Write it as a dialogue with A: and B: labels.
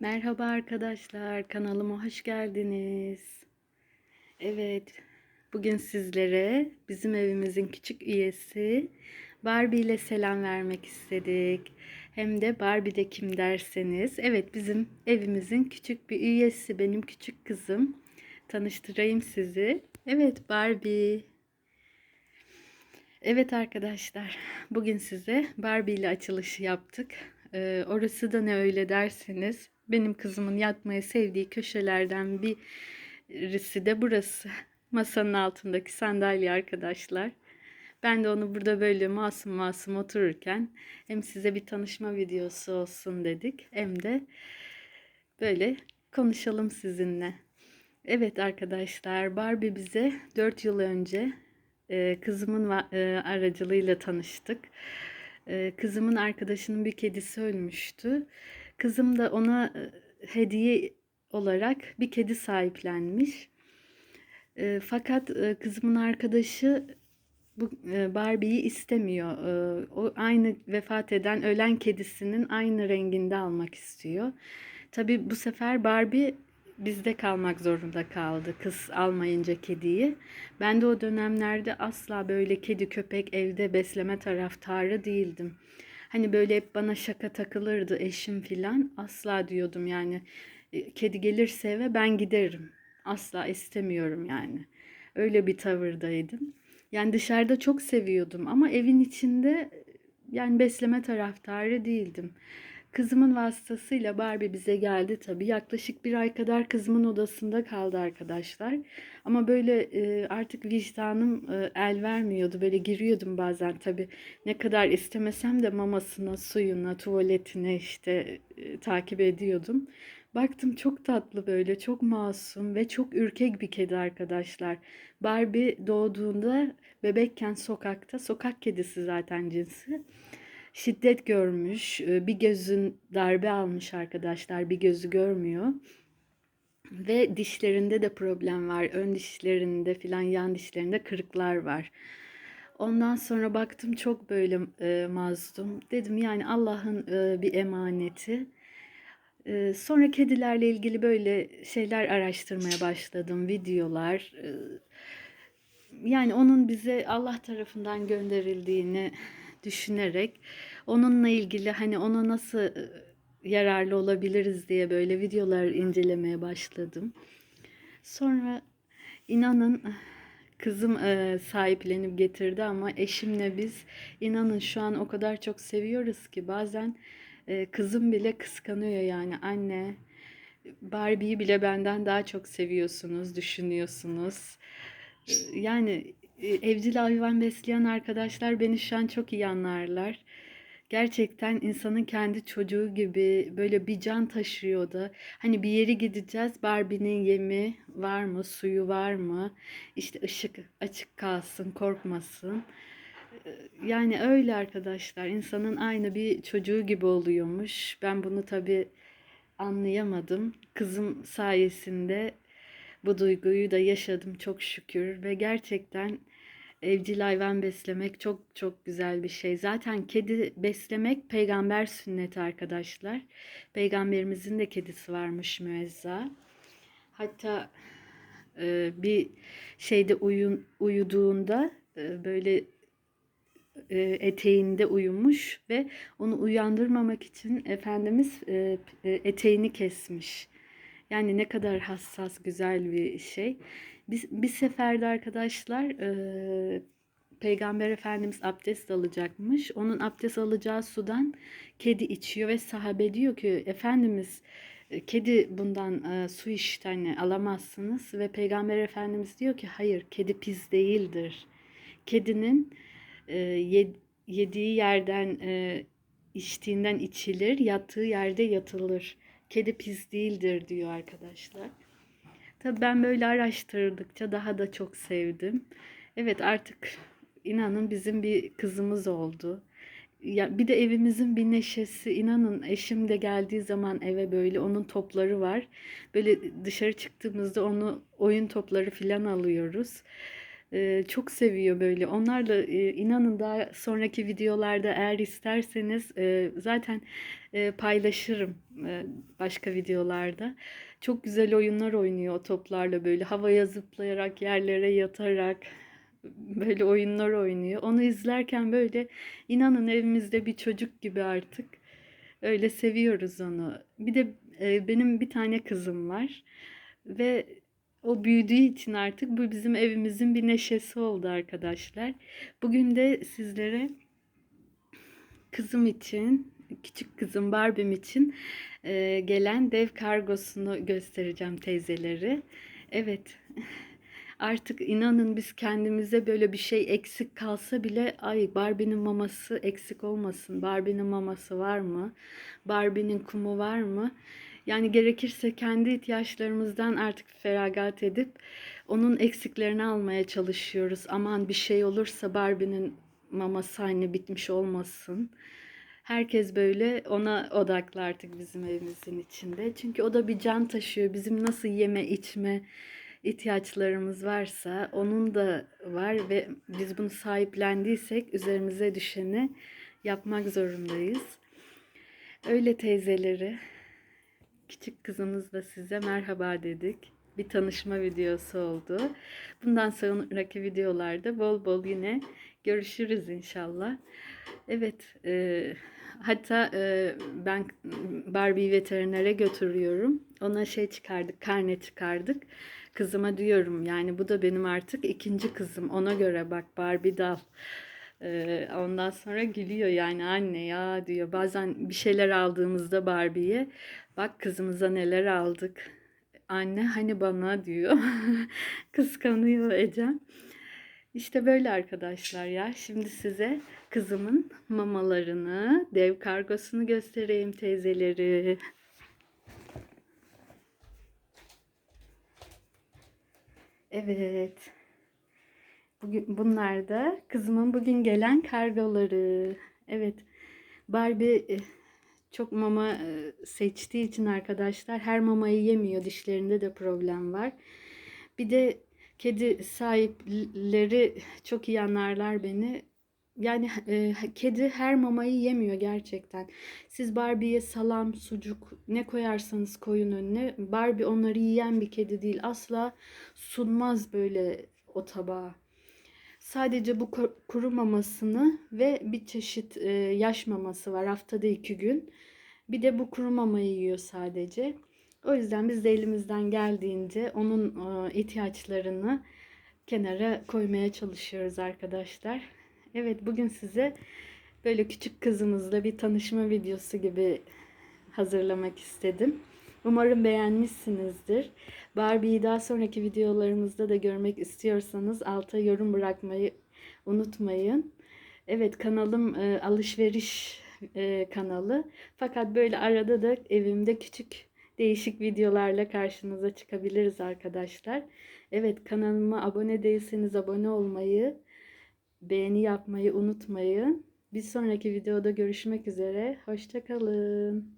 A: Merhaba arkadaşlar, kanalıma hoş geldiniz. Evet, bugün sizlere bizim evimizin küçük üyesi Barbie ile selam vermek istedik. Hem de Barbie de kim derseniz, evet bizim evimizin küçük bir üyesi, benim küçük kızım. Tanıştırayım sizi. Evet Barbie. Evet arkadaşlar, bugün size Barbie ile açılışı yaptık. Ee, orası da ne öyle derseniz, benim kızımın yatmayı sevdiği köşelerden birisi de burası. Masanın altındaki sandalye arkadaşlar. Ben de onu burada böyle masum masum otururken hem size bir tanışma videosu olsun dedik hem de böyle konuşalım sizinle. Evet arkadaşlar Barbie bize 4 yıl önce e, kızımın e, aracılığıyla tanıştık. E, kızımın arkadaşının bir kedisi ölmüştü. Kızım da ona e, hediye olarak bir kedi sahiplenmiş. E, fakat e, kızımın arkadaşı bu e, Barbie'yi istemiyor. O aynı vefat eden ölen kedisinin aynı renginde almak istiyor. Tabii bu sefer Barbie bizde kalmak zorunda kaldı. Kız almayınca kediyi. Ben de o dönemlerde asla böyle kedi köpek evde besleme taraftarı değildim. Hani böyle hep bana şaka takılırdı eşim filan. Asla diyordum yani e, kedi gelirse eve ben giderim. Asla istemiyorum yani. Öyle bir tavırdaydım. Yani dışarıda çok seviyordum ama evin içinde yani besleme taraftarı değildim. Kızımın vasıtasıyla Barbie bize geldi tabii. Yaklaşık bir ay kadar kızımın odasında kaldı arkadaşlar. Ama böyle e, artık vicdanım e, el vermiyordu. Böyle giriyordum bazen tabii. Ne kadar istemesem de mamasına, suyuna, tuvaletine işte e, takip ediyordum. Baktım çok tatlı böyle, çok masum ve çok ürkek bir kedi arkadaşlar. Barbie doğduğunda bebekken sokakta, sokak kedisi zaten cinsi şiddet görmüş. e, Bir gözün darbe almış arkadaşlar. Bir gözü görmüyor. Ve dişlerinde de problem var. Ön dişlerinde filan yan dişlerinde kırıklar var. Ondan sonra baktım çok böyle e, mazlum. Dedim yani Allah'ın e, bir emaneti. E, sonra kedilerle ilgili böyle şeyler araştırmaya başladım. Videolar. E, yani onun bize Allah tarafından gönderildiğini düşünerek onunla ilgili hani ona nasıl yararlı olabiliriz diye böyle videolar incelemeye başladım. Sonra inanın kızım e, sahiplenip getirdi ama eşimle biz inanın şu an o kadar çok seviyoruz ki bazen e, kızım bile kıskanıyor yani anne Barbie'yi bile benden daha çok seviyorsunuz, düşünüyorsunuz. Yani evcil hayvan besleyen arkadaşlar beni şu an çok iyi anlarlar. Gerçekten insanın kendi çocuğu gibi böyle bir can taşıyor da. Hani bir yere gideceğiz. Barbie'nin yemi var mı? Suyu var mı? İşte ışık açık kalsın, korkmasın. Ee, Yani öyle arkadaşlar. İnsanın aynı bir çocuğu gibi oluyormuş. Ben bunu tabii anlayamadım. Kızım sayesinde bu duyguyu da yaşadım çok şükür ve gerçekten evcil hayvan beslemek çok çok güzel bir şey. Zaten kedi beslemek peygamber sünneti arkadaşlar. Peygamberimizin de kedisi varmış müezza. Hatta e, bir şeyde uyun, uyuduğunda e, böyle e, eteğinde uyumuş ve onu uyandırmamak için Efendimiz e, e, eteğini kesmiş. Yani ne kadar hassas, güzel bir şey. Bir, bir seferde arkadaşlar e, Peygamber Efendimiz abdest alacakmış. Onun abdest alacağı sudan kedi içiyor ve sahabe diyor ki Efendimiz e, kedi bundan e, su hani alamazsınız ve Peygamber Efendimiz diyor ki hayır kedi pis değildir. Kedinin e, ye- yediği yerden e, içtiğinden içilir, yattığı yerde yatılır. Kedi pis değildir diyor arkadaşlar. Tabii ben böyle araştırdıkça daha da çok sevdim. Evet artık inanın bizim bir kızımız oldu. Ya bir de evimizin bir neşesi. inanın eşim de geldiği zaman eve böyle onun topları var. Böyle dışarı çıktığımızda onu oyun topları filan alıyoruz. Çok seviyor böyle. Onlarla e, inanın daha sonraki videolarda eğer isterseniz zaten paylaşırım. başka videolarda. Çok güzel oyunlar oynuyor o toplarla böyle havaya zıplayarak, yerlere yatarak böyle oyunlar oynuyor. Onu izlerken böyle inanın evimizde bir çocuk gibi artık. Öyle seviyoruz onu. Bir de e, benim bir tane kızım var ve o büyüdüğü için artık bu bizim evimizin bir neşesi oldu arkadaşlar. Bugün de sizlere kızım için, küçük kızım Barbie'm için e, gelen dev kargosunu göstereceğim teyzeleri. Evet. Artık inanın biz kendimize böyle bir şey eksik kalsa bile ay Barbie'nin maması eksik olmasın. Barbie'nin maması var mı? Barbie'nin kumu var mı? Yani gerekirse kendi ihtiyaçlarımızdan artık feragat edip onun eksiklerini almaya çalışıyoruz. Aman bir şey olursa Barbie'nin maması hani bitmiş olmasın. Herkes böyle ona odaklı artık bizim evimizin içinde. Çünkü o da bir can taşıyor. Bizim nasıl yeme içme ihtiyaçlarımız varsa onun da var ve biz bunu sahiplendiysek üzerimize düşeni yapmak zorundayız. Öyle teyzeleri küçük kızımızla size merhaba dedik. Bir tanışma videosu oldu. Bundan sonraki videolarda bol bol yine görüşürüz inşallah. Evet, e, hatta e, ben Barbie'yi veterinere götürüyorum. Ona şey çıkardık, karne çıkardık. Kızıma diyorum yani bu da benim artık ikinci kızım. Ona göre bak Barbie dal. Ee, ondan sonra gülüyor yani anne ya diyor. Bazen bir şeyler aldığımızda Barbie'ye bak kızımıza neler aldık. Anne hani bana diyor. Kıskanıyor Ecem. İşte böyle arkadaşlar ya. Şimdi size kızımın mamalarını, dev kargosunu göstereyim teyzeleri. Evet. Bugün bunlar da kızımın bugün gelen kargoları. Evet. Barbie e, çok mama seçtiği için arkadaşlar her mamayı yemiyor. Dişlerinde de problem var. Bir de kedi sahipleri çok iyi anlarlar beni. Yani e, kedi her mamayı yemiyor gerçekten. Siz Barbie'ye salam, sucuk ne koyarsanız koyun önüne. Barbie onları yiyen bir kedi değil. Asla sunmaz böyle o tabağa. Sadece bu kuru mamasını ve bir çeşit e, yaş maması var haftada iki gün. Bir de bu kuru mamayı yiyor sadece. O yüzden biz de elimizden geldiğince onun e, ihtiyaçlarını kenara koymaya çalışıyoruz arkadaşlar. Evet bugün size böyle küçük kızımızla bir tanışma videosu gibi hazırlamak istedim. Umarım beğenmişsinizdir. Barbie'yi daha sonraki videolarımızda da görmek istiyorsanız alta yorum bırakmayı unutmayın. Evet kanalım e, alışveriş e, kanalı. Fakat böyle arada da evimde küçük değişik videolarla karşınıza çıkabiliriz arkadaşlar. Evet kanalıma abone değilseniz abone olmayı, beğeni yapmayı unutmayın. Bir sonraki videoda görüşmek üzere. Hoşçakalın.